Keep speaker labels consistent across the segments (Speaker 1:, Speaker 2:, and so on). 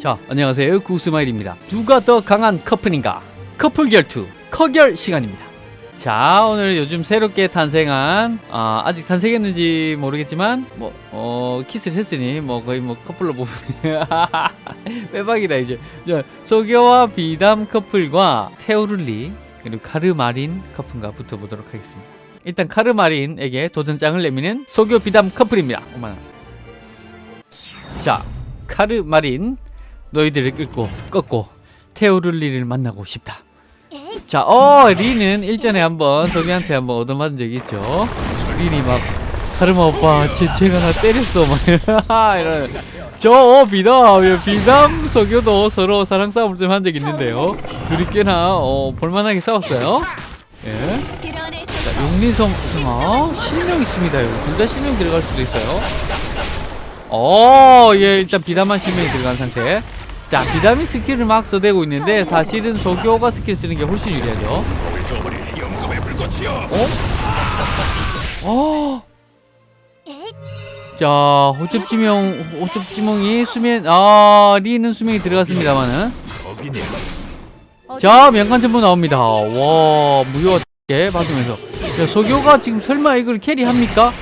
Speaker 1: 자, 안녕하세요. 구스마일입니다. 누가 더 강한 커플인가? 커플 결투, 커결 시간입니다. 자, 오늘 요즘 새롭게 탄생한, 아, 아직 탄생했는지 모르겠지만, 뭐, 어, 키스를 했으니, 뭐, 거의 뭐, 커플로 보면, 빼박이다, 이제. 자, 소교와 비담 커플과 테오룰리, 그리고 카르마린 커플과 붙어보도록 하겠습니다. 일단 카르마린에게 도전장을 내미는 소교 비담 커플입니다. 어머나. 자, 카르마린, 너희들을 끌고 꺾고 테오룰리를 만나고 싶다. 자, 어, 리는 일전에 한번 소비한테 한번 얻어맞은 적이 있죠. 리니 막 카르마 오빠, 쟤 쟤가 나 때렸어, 막 이런. 저 어, 비담, 예, 비담 소교도 서로 사랑 싸움을 좀 한 적이 있는데요. 둘이 꽤나 어, 볼만하게 싸웠어요. 예. 자, 용리성 승아 실명 있습니다. 여기 둘다 실명 들어갈 수도 있어요. 어, 예, 일단 비담한 실명이 들어간 상태. 자, 비담이 스킬을 막 써대고 있는데 사실은 소교가 스킬 쓰는 게 훨씬 유리하죠. 어? 어? 자, 호접지명, 호접지명이 수면, 아, 리는 수명이 들어갔습니다만은. 자, 명간 전부 나옵니다. 와, 무효 게 받으면서. 야, 소교가 지금 설마 이걸 캐리합니까?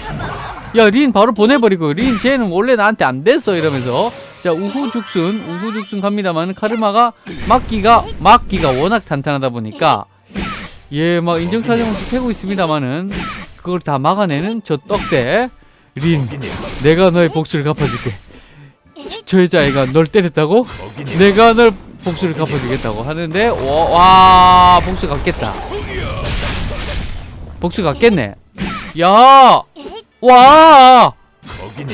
Speaker 1: 야, 린 바로 보내버리고, 린 쟤는 원래 나한테 안 됐어. 이러면서. 자, 우후죽순, 우후죽순 갑니다만, 카르마가 막기가, 막기가 워낙 탄탄하다 보니까, 예, 막 인정사정을 패고 있습니다만은, 그걸 다 막아내는 저 떡대. 린, 내가 너의 복수를 갚아줄게. 저- 저 여자애가 널 때렸다고? 내가 널 복수를 갚아주겠다고 하는데, 와, 와 복수 갚겠다. 복수 갚겠네. 야! 와!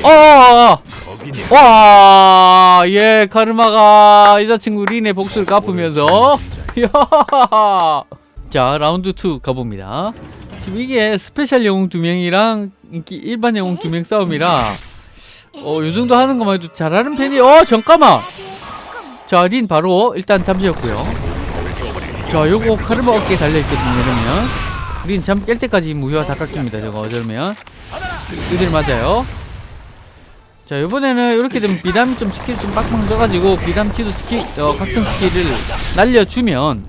Speaker 1: 어! 와! 예, 카르마가 여자친구 린의 복수를 갚으면서, 야! 자, 라운드 2 가봅니다. 지금 이게 스페셜 영웅 두 명이랑 인기 일반 영웅 두 명 싸움이라, 어, 요 정도 하는 것만 해도 잘하는 편이, 어, 잠깐만! 자, 린 바로 일단 잠시였고요. 자, 요거 카르마 어깨에 달려있거든요, 이러면. 린 잠 깰 때까지 무효화 다 깎입니다, 저거, 어쩌면. 두들 맞아요. 자, 요번에는 이렇게 되면 비담 좀 스킬 좀 빡빡 써가지고, 비담 치도 스킬, 어, 각성 스킬을 날려주면,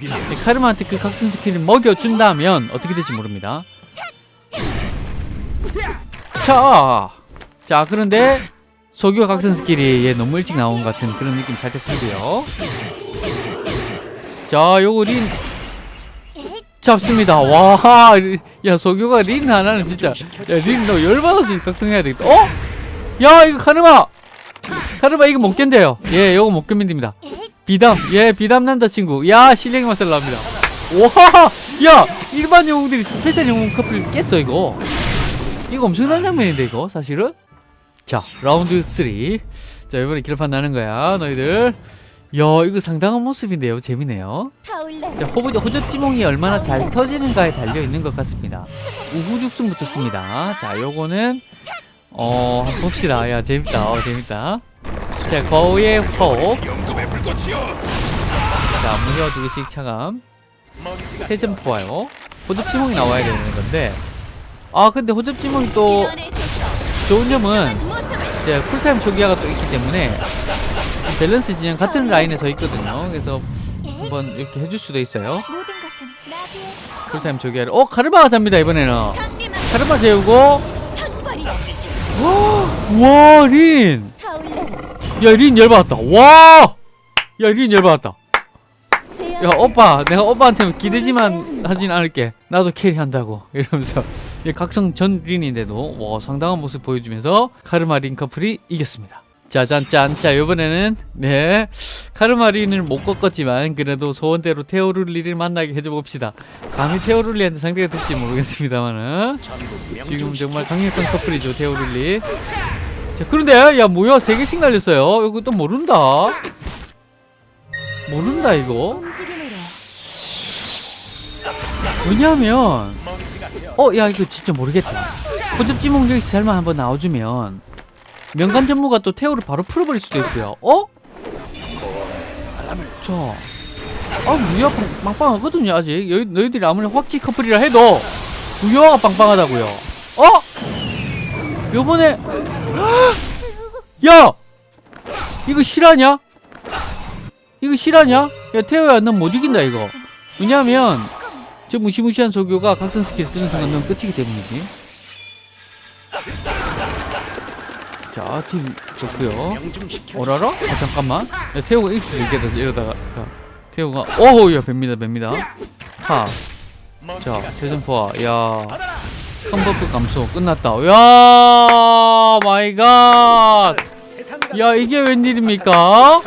Speaker 1: 이 카르마한테 그 각성 스킬을 먹여준다면, 어떻게 될지 모릅니다. 자, 자, 그런데, 소교 각성 스킬이 얘 너무 일찍 나온 것 같은 그런 느낌 살짝 들고요. 자, 요거 린 잡습니다. 와, 야 소교가 린 하나는 진짜, 야린너 열받아서 각성해야 되겠다. 어? 야 이거 카르마, 카르마 이거 못 견뎌요. 예, 요거 못 견딘니다. 비담, 예, 비담 남자친구. 야 실력이 맛을 납니다. 와, 야 일반 영웅들이 스페셜 영웅 커플 깼어 이거. 이거 엄청난 장면인데 이거 사실은. 자, 라운드 3. 자, 이번에 기록판 나는 거야, 너희들. 야, 이거 상당한 모습인데요. 재미네요. 자, 호부, 호접지몽이 얼마나 잘 터지는가에 달려 있는 것 같습니다. 우후죽순 붙었습니다. 자, 요거는, 어, 한번 봅시다. 야, 재밌다. 어, 재밌다. 자, 거의 호흡. 자, 무효 두 개씩 차감. 회전 포와요. 호접지몽이 나와야 되는 건데. 아, 근데 호접지몽이 또 좋은 점은 이제 쿨타임 초기화가 또 있기 때문에 밸런스 진영 같은 라인에 서 있거든요. 그래서 한번 이렇게 해줄 수도 있어요. 쿨타임 초기화를. 어 카르마가 잡니다 이번에는. 카르마 재우고. 와 린. 야 린 열받았다. 와. 야 린 열받았다. 야 오빠 내가 오빠한테 기대지만 하진 않을게 나도 캐리한다고 이러면서 이 각성 전 린인데도 와 상당한 모습 보여주면서 카르마 린 커플이 이겼습니다 짜잔짠 자 요번에는 네. 카르마 린을 못 꺾었지만 그래도 소원대로 테오룰리를 만나게 해줘봅시다. 감히 테오룰리한테 상대가 될지 모르겠습니다만은. 지금 정말 강력한 커플이죠 테오룰리. 자 그런데 야 뭐야 세 개씩 날렸어요. 이거 또 모른다. 모른다 이거. 왜냐하면 어 야 이거 진짜 모르겠다. 호접지몽 여기서 잘만 한번 나와주면 명간 전무가 또 태오를 바로 풀어버릴 수도 있고요 어? 자, 아 무효가 빵, 빵빵하거든요 아직 여, 너희들이 아무리 확지 커플이라 해도 무효가 빵빵하다고요 어? 요번에 야! 이거 실화냐? 이거 실화냐? 야 태호야 넌 못 이긴다 이거 왜냐면 저 무시무시한 소교가 각성 스킬 쓰는 순간 넌 끝이기 때문이지 자, 팀 좋고요. 어라라? 아 잠깐만. 야 태호가 이길 수도 있겠다 이러다가. 자, 태호가 오우 야 뱀니다 뱀니다. 탑자 대전포화. 야. 컴버프 감소 끝났다. 야 마이 갓. 야 이게 웬일입니까?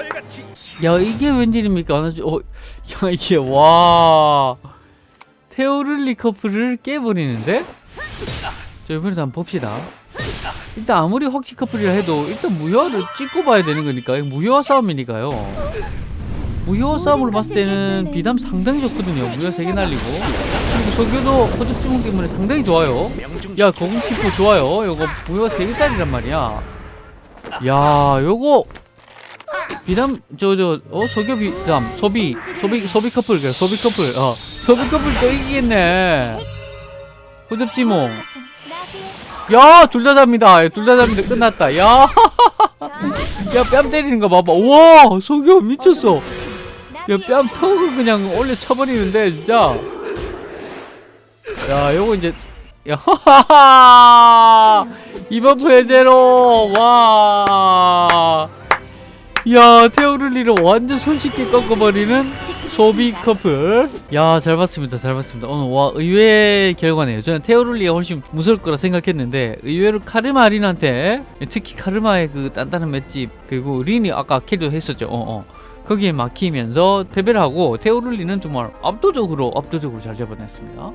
Speaker 1: 야 이게 웬일입니까? 어, 야 이게 와. 테오를리 커플을 깨버리는데? 자 이번에도 한번 봅시다. 일단 아무리 확시 커플이라 해도 일단 무효화를 찍고 봐야 되는 거니까 무효화 싸움이니까요. 무효화 싸움으로 봤을 때는 비담 상당히 좋거든요. 무효화 3개 날리고 그리고 소교도 호접지문 때문에 상당히 좋아요. 야 거금 치프 좋아요. 요거 무효화 3개짜리란 말이야. 야 요거 비담 저 저 어 소교 비담 소비 소비 소비 커플 그래 소비 커플 어 소비 커플 또 이기겠네 호접지몽 야 둘 다 잡니다. 둘 다 잡니다 끝났다. 야. 야 뺨 때리는 거 봐봐. 우와 소교 미쳤어. 야 뺨 턱을 그냥 올려 쳐버리는데 진짜. 야 요거 이제 야 하하하 이버프 해제로 와. 야 테오를리를 완전 손쉽게 꺾어버리는 소비 커플. 야 잘 봤습니다, 잘 봤습니다. 오늘 와 의외의 결과네요. 저는 테오를리가 훨씬 무서울 거라 생각했는데 의외로 카르마 린한테 특히 카르마의 그 단단한 맷집 그리고 린이 아까 캐리도 했었죠. 어 어. 거기에 막히면서 패배를 하고 테오를리는 정말 압도적으로 압도적으로 잘 잡아냈습니다.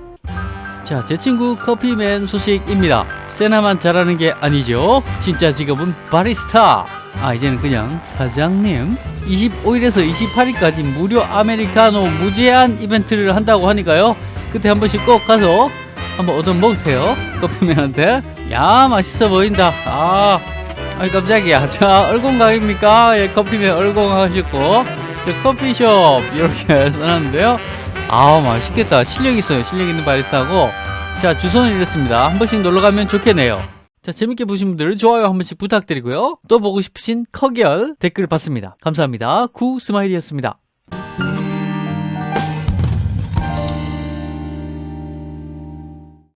Speaker 1: 자, 제 친구 커피맨 소식입니다. 세나만 잘하는 게 아니죠. 진짜 직업은 바리스타. 아, 이제는 그냥 사장님. 25일에서 28일까지 무료 아메리카노 무제한 이벤트를 한다고 하니까요. 그때 한 번씩 꼭 가서 한번 얻어 먹으세요. 커피맨한테. 야, 맛있어 보인다. 아, 아이 깜짝이야. 자, 얼공각입니까? 예, 커피맨 얼공하셨고. 저 커피숍 이렇게 써놨는데요. 아 맛있겠다. 실력 있어요. 실력 있는 바리스타고. 자 주소는 이렇습니다. 한 번씩 놀러 가면 좋겠네요. 자 재밌게 보신 분들 좋아요 한 번씩 부탁드리고요. 또 보고 싶으신 커기열 댓글 받습니다. 감사합니다. 구 스마일이었습니다